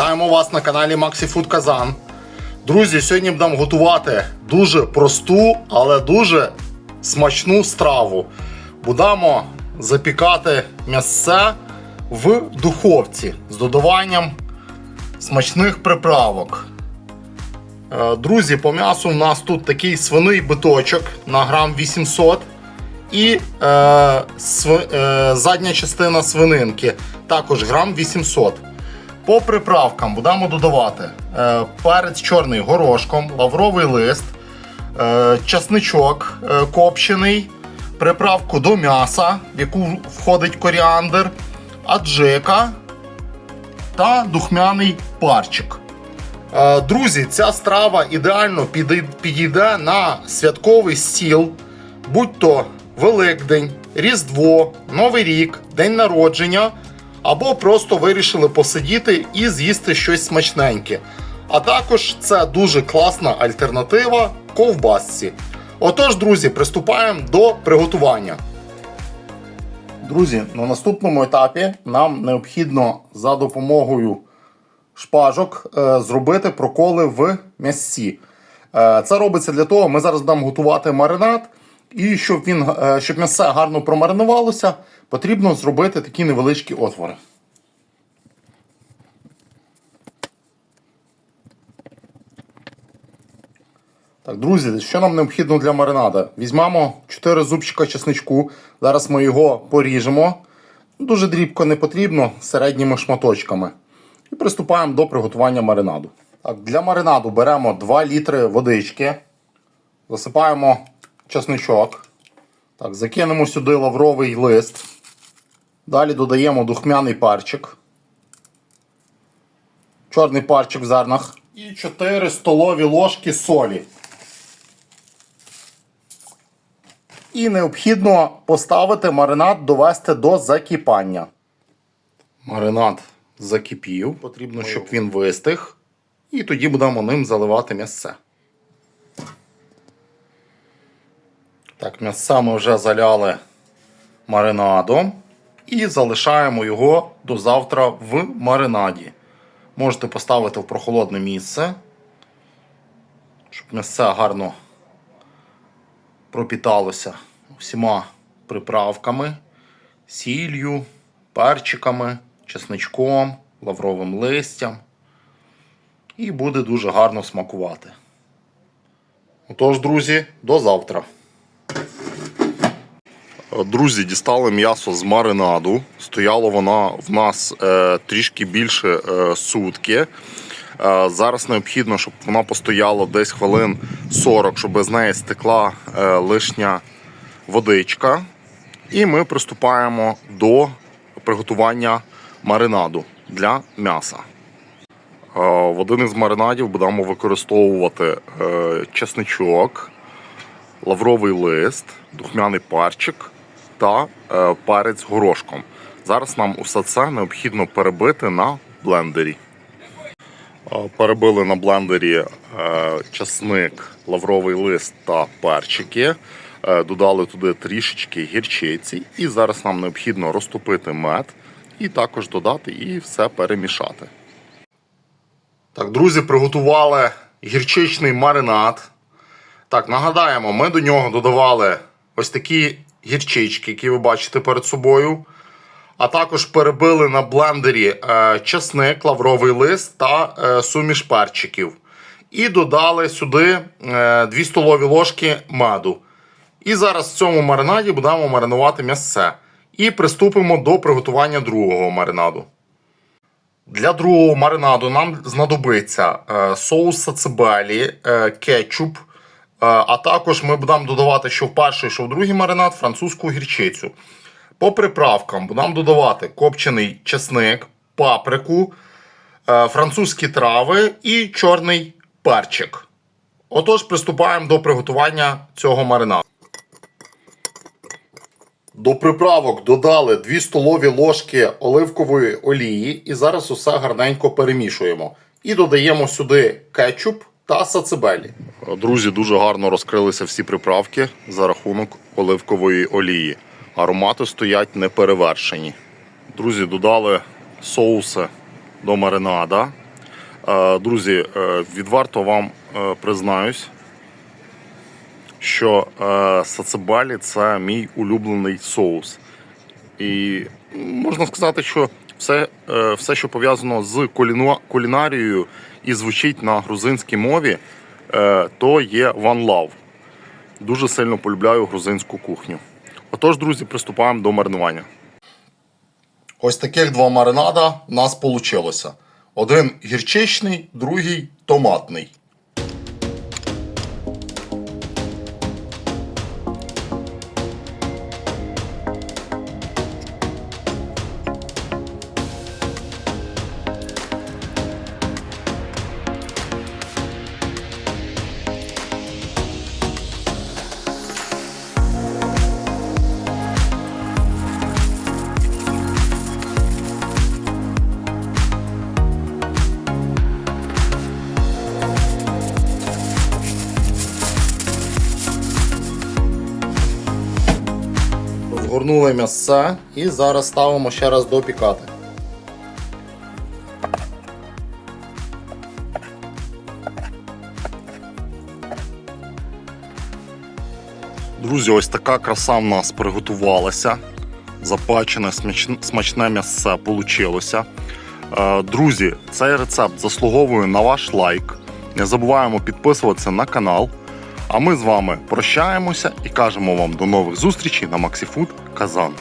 Вітаємо вас на каналі MaxiFood Казан. Друзі, сьогодні будемо готувати дуже просту, але дуже смачну страву. Будемо запікати м'ясце в духовці з додаванням смачних приправок. Е, Друзі, по м'ясу у нас тут такий свиний биточок на грам 800 і е, сви- е, задня частина свининки також грам 800. По приправкам будемо додавати е, перець чорний горошком, лавровий лист, е, часничок е, копчений, приправку до м'яса, в яку входить коріандр, аджика та духмяний парчик. Друзі, ця страва ідеально підійде на святковий стіл, будь то Великдень, Різдво, Новий рік, День народження, або просто вирішили посидіти і з'їсти щось смачненьке. А також це дуже класна альтернатива ковбасці. Отож, друзі, приступаємо до приготування. Друзі, на наступному етапі нам необхідно за допомогою шпажок е, зробити проколи в м'ясці. Е, Це робиться для того, ми зараз будемо готувати маринад, і щоб він, е, щоб м'ясце гарно промаринувалося, потрібно зробити такі невеличкі отвори. Так, друзі, що нам необхідно для маринада? Візьмемо 4 зубчика чесничку. Зараз ми його поріжемо. Дуже дрібко не потрібно, середніми шматочками. І приступаємо до приготування маринаду. Так, для маринаду беремо 2 літри водички, засипаємо чесничок. Так, закинемо сюди лавровий лист. Далі додаємо духмяний парчик. Чорний парчик в зернах. І 4 столові ложки солі. І необхідно поставити маринад довести до закипання. Маринад закипів. Потрібно, щоб він вистиг. І тоді будемо ним заливати м'ясце. Так, м'ясце ми вже заляли маринадом. І залишаємо його до завтра в маринаді. Можете поставити в прохолодне місце, щоб м'ясце гарно пропіталося всіма приправками, сіллю, перчиками, чесничком, лавровим листям. І буде дуже гарно смакувати. Отож, друзі, до завтра. Друзі, дістали м'ясо з маринаду. Стояло вона в нас е, трішки більше е, сутки. Е, зараз необхідно, щоб вона постояла десь хвилин 40, щоб з неї стекла лишня водичка. І ми приступаємо до приготування маринаду для м'яса. В один із маринадів будемо використовувати чесничок, лавровий лист, духмяний парчик та е, перець горошком. Зараз нам усе це необхідно перебити на блендері. Е, Перебили на блендері е, часник, лавровий лист та перчики. Додали туди трішечки гірчиці. І зараз нам необхідно розтопити мед і також додати і все перемішати. Так, друзі, приготували гірчичний маринад. Так, нагадаємо, ми до нього додавали ось такі гірчички, які ви бачите перед собою. А також перебили на блендері е, чесник, лавровий лист та е, суміш перчиків. І додали сюди е, 2 столові ложки меду. І зараз в цьому маринаді будемо маринувати м'ясце. І приступимо до приготування другого маринаду. Для другого маринаду нам знадобиться е, соус сацебелі, е, кетчуп, е, а також ми будемо додавати, що в перший, що в другий маринад, французьку гірчицю. По приправкам будемо додавати копчений чесник, паприку, е, французькі трави і чорний перчик. Отож, приступаємо до приготування цього маринаду. До приправок додали 2 столові ложки оливкової олії і зараз усе гарненько перемішуємо. І додаємо сюди кетчуп та сацебелі. Друзі, дуже гарно розкрилися всі приправки за рахунок оливкової олії. Аромати стоять неперевершені. Друзі, додали соуси до маринада. Е, Друзі, е, відверто вам е, признаюсь, що сацебалі це мій улюблений соус. І можна сказати, що все, е, все що пов'язано з кулінарією і звучить на грузинській мові, е, то є One Love. Дуже сильно полюбляю грузинську кухню. Отож, друзі, приступаємо до маринування. Ось таких два маринада у нас вийшло. Один гірчичний, другий томатний. Згорнули м'ясце і зараз ставимо ще раз допікати. Друзі, ось така краса в нас приготувалася. Запачене смач- смачне м'ясце вийшло. Друзі, цей рецепт заслуговує на ваш лайк. Не забуваємо підписуватися на канал. А ми з вами прощаємося і кажемо вам до нових зустрічей на MaxiFood Казан.